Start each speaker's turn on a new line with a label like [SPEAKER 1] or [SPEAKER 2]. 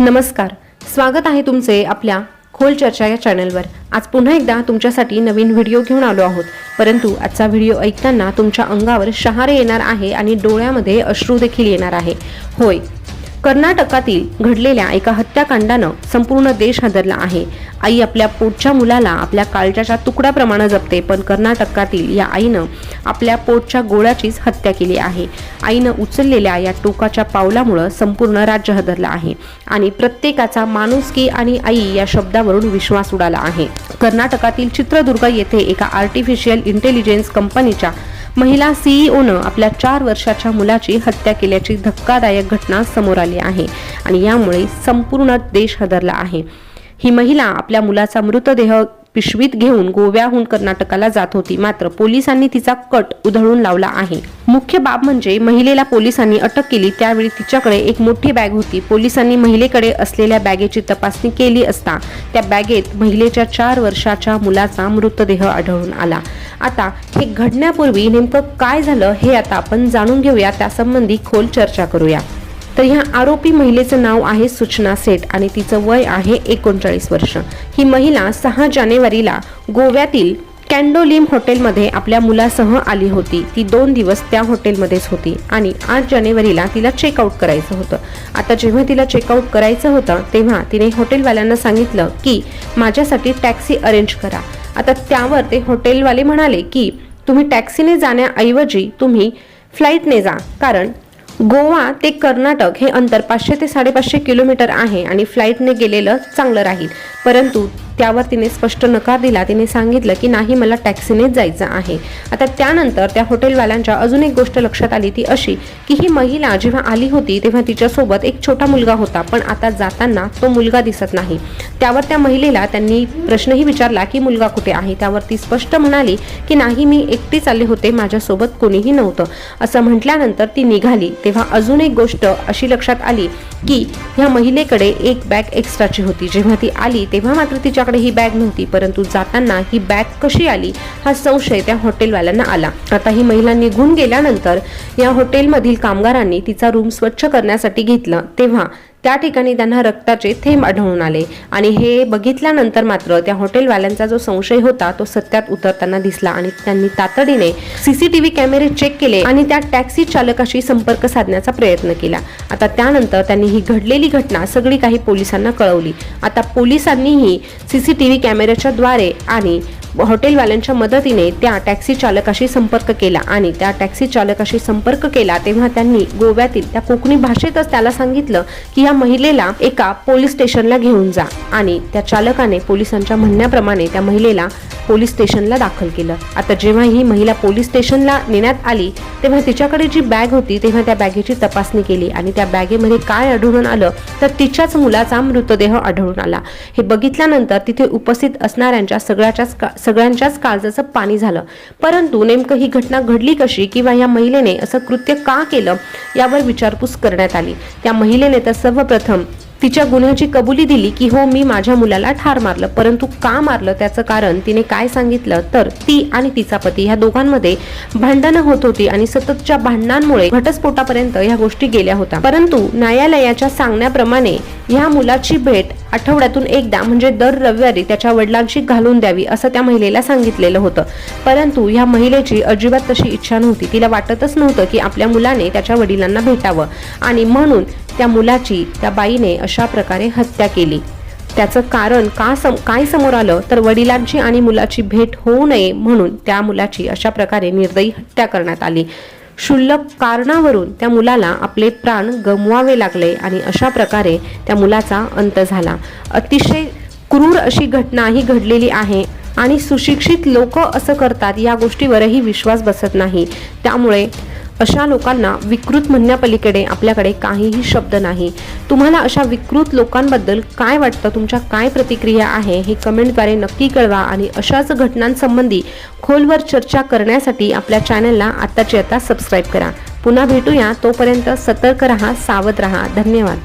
[SPEAKER 1] नमस्कार. स्वागत आहे तुमचे आपल्या खोल चर्चा या चॅनलवर. आज पुन्हा एकदा तुमच्यासाठी नवीन व्हिडिओ घेऊन आलो आहोत. परंतु आजचा व्हिडिओ ऐकताना तुमच्या अंगावर शहारे येणार आहे आणि डोळ्यामध्ये अश्रू देखील येणार आहे. होय कर्नाटकातील घडलेल्या एका हत्याकांडानं संपूर्ण देश हादरला आहे. आई आपल्या पोटच्या मुलाला आपल्या काळजाच्या तुकड्याप्रमाणे जपते पण कर्नाटकातील या आईनं आपल्या पोटच्या गोळ्याचीच हत्या केली आहे. आईनं उचललेल्या या टोकाच्या पावलामुळं संपूर्ण राज्य हादरलं आहे आणि प्रत्येकाचा माणुसकी आणि आई या शब्दावरून विश्वास उडाला आहे. कर्नाटकातील चित्रदुर्ग येथे एका आर्टिफिशियल इंटेलिजन्स कंपनीच्या महिला सीईओनं आपल्या चार वर्षाच्या मुलाची हत्या केल्याची धक्कादायक घटना समोर आली आहे आणि यामुळे संपूर्ण देश हादरला आहे. ही महिला आपल्या मुलाचा मृतदेह पिशवीत घेऊन गोव्याहून कर्नाटकाला जात होती. मात्र पोलिसांनी तिचा कट उधळून लावला आहे. मुख्य बाब म्हणजे महिलेला पोलिसांनी अटक केली. त्यावेळी तिच्याकडे एक मोठी बॅग होती. पोलिसांनी महिलेकडे असलेल्या बॅगेची तपासणी केली असता त्या बॅगेत महिलेच्या चार वर्षाच्या मुलाचा मृतदेह आढळून आला. आता हे घडण्यापूर्वी नेमकं काय झालं हे आता आपण जाणून घेऊया त्यासंबंधी खोल चर्चा करूया. तर ह्या आरोपी महिलेचं नाव आहे सूचना सेठ आणि तिचं वय आहे एकोणचाळीस वर्ष. ही महिला सहा जानेवारीला गोव्यातील कॅन्डोलिम हॉटेलमध्ये आपल्या मुलासह आली होती. ती दोन दिवस त्या हॉटेलमध्येच होती आणि आठ जानेवारीला तिला चेकआउट करायचं होतं. आता जेव्हा तिला चेकआउट करायचं होतं तेव्हा तिने हॉटेलवाल्यांना सांगितलं की माझ्यासाठी टॅक्सी अरेंज करा. आता त्यावर ते हॉटेलवाले म्हणाले की तुम्ही टॅक्सीने जाण्याऐवजी तुम्ही फ्लाईटने जा कारण गोवा ते कर्नाटक हे अंतर पाचशे ते साडेपाचशे किलोमीटर आहे आणि फ्लाईटने गेलेलं चांगलं राहील. परंतु त्यावर तिने स्पष्ट नकार दिला. तिने सांगितलं की नाही मला टॅक्सीनेच जायचं आहे. आता त्यानंतर त्या हॉटेलवाल्यांच्या अजून एक गोष्ट लक्षात आली ती अशी की ही महिला जेव्हा आली होती तेव्हा तिच्यासोबत एक छोटा मुलगा होता पण आता जाताना तो मुलगा दिसत नाही. त्यावर त्या महिलेला त्यांनी प्रश्नही विचारला की मुलगा कुठे आहे? त्यावर ती स्पष्ट म्हणाली की नाही मी एकटीच आले होते माझ्यासोबत कोणीही नव्हतं. असं म्हटल्यानंतर ती निघाली. तेव्हा अजून एक गोष्ट अशी लक्षात आली की ह्या महिलेकडे एक बॅग एक्स्ट्राची होती. जेव्हा ती आली तेव्हा मात्र तिच्याकडे ही बॅग नव्हती परंतु जाताना ही बॅग कशी आली हा संशय त्या हॉटेलवाल्यांना आला. आता ही महिला निघून गेल्यानंतर या हॉटेलमधील कामगारांनी तिचा रूम स्वच्छ करण्यासाठी घेतलं. तेव्हा त्या ठिकाणी त्यांना रक्ताचे थेंब आढळून आले. आणि हे बघितल्यानंतर मात्र त्या हॉटेलवाल्यांचा जो संशय होता तो सत्यात उतरताना दिसला आणि त्यांनी तातडीने सीसीटीव्ही कॅमेरे चेक केले आणि त्या टॅक्सी चालकाशी संपर्क साधण्याचा प्रयत्न केला. आता त्यानंतर त्यांनी ही घडलेली घटना सगळी काही पोलिसांना कळवली. आता पोलिसांनीही सीसीटीव्ही कॅमेऱ्याच्या द्वारे आणि हॉटेलवाल्यांच्या मदतीने त्या टॅक्सी चालकाशी संपर्क केला आणि त्या टॅक्सी चालकाशी संपर्क केला तेव्हा त्यांनी गोव्यातील त्या कोकणी भाषेतच त्याला सांगितलं की या महिलेला एका पोलीस स्टेशनला घेऊन जा. आणि त्या चालकाने पोलिसांच्या म्हणण्याप्रमाणे त्या महिलेला पोलीस स्टेशनला दाखल केलं. आता जेव्हा ही महिला पोलीस स्टेशनला नेण्यात आली तेव्हा तिच्याकडे जी बॅग होती तेव्हा त्या बॅगेची तपासणी केली आणि त्या बॅगेमध्ये काय आढळून आलं तर तिच्याच मुलाचा मृतदेह आढळून आला. हे बघितल्यानंतर तिथे उपस्थित असणाऱ्यांच्या सगळ्याच्याच का- सगळ्यांच्याच काळजाचं पाणी झालं. परंतु नेमकं ही घटना घडली कशी किंवा या महिलेने असं कृत्य का केलं यावर विचारपूस करण्यात आली. त्या महिलेने तर सर्वप्रथम तिच्या गुन्ह्याची कबुली दिली की हो मी माझ्या मुलाला ठार मारलं. परंतु का मारलं त्याचं कारण तिने काय सांगितलं तर ती आणि तिचा पती ह्या दोघांमध्ये भांडणं होत होती आणि सततच्या भांडणांमुळे घटस्फोटापर्यंत ह्या गोष्टी गेल्या होत्या. परंतु न्यायालयाच्या सांगण्याप्रमाणे ह्या मुलाची भेट आठवड्यातून एकदा म्हणजे दर रविवारी त्याच्या वडिलांशी घालून द्यावी असं त्या महिलेला सांगितलेलं होतं. परंतु ह्या महिलेची अजिबात तशी इच्छा नव्हती. तिला वाटतच नव्हतं की आपल्या मुलाने त्याच्या वडिलांना भेटावं. आणि म्हणून त्या मुलाची त्या बाईने अशा प्रकारे हत्या केली. त्याचं कारण का सम काय समोर आलं? तर वडिलांची आणि मुलाची भेट होऊ नये म्हणून त्या मुलाची अशा प्रकारे निर्दयी हत्या करण्यात आली. क्षुल्लक कारणावरून त्या मुलाला आपले प्राण गमवावे लागले आणि अशा प्रकारे त्या मुलाचा अंत झाला. अतिशय क्रूर अशी घटना ही घडलेली आहे आणि सुशिक्षित लोक असं करतात या गोष्टीवरही विश्वास बसत नाही. त्यामुळे अशा लोकांना विकृत म्हणण्यापलीकडे आपल्याकडे काहीही शब्द नाही. तुम्हाला अशा विकृत लोकांबद्दल काय वाटतं? तुमच्या काय प्रतिक्रिया आहे? हे कमेंटद्वारे नक्की कळवा आणि अशाच घटनांसंबंधी खोलवर चर्चा करण्यासाठी आपल्या चॅनलला आत्ताची आता सबस्क्राईब करा. पुन्हा भेटूया. तोपर्यंत सतर्क रहा सावध रहा. धन्यवाद.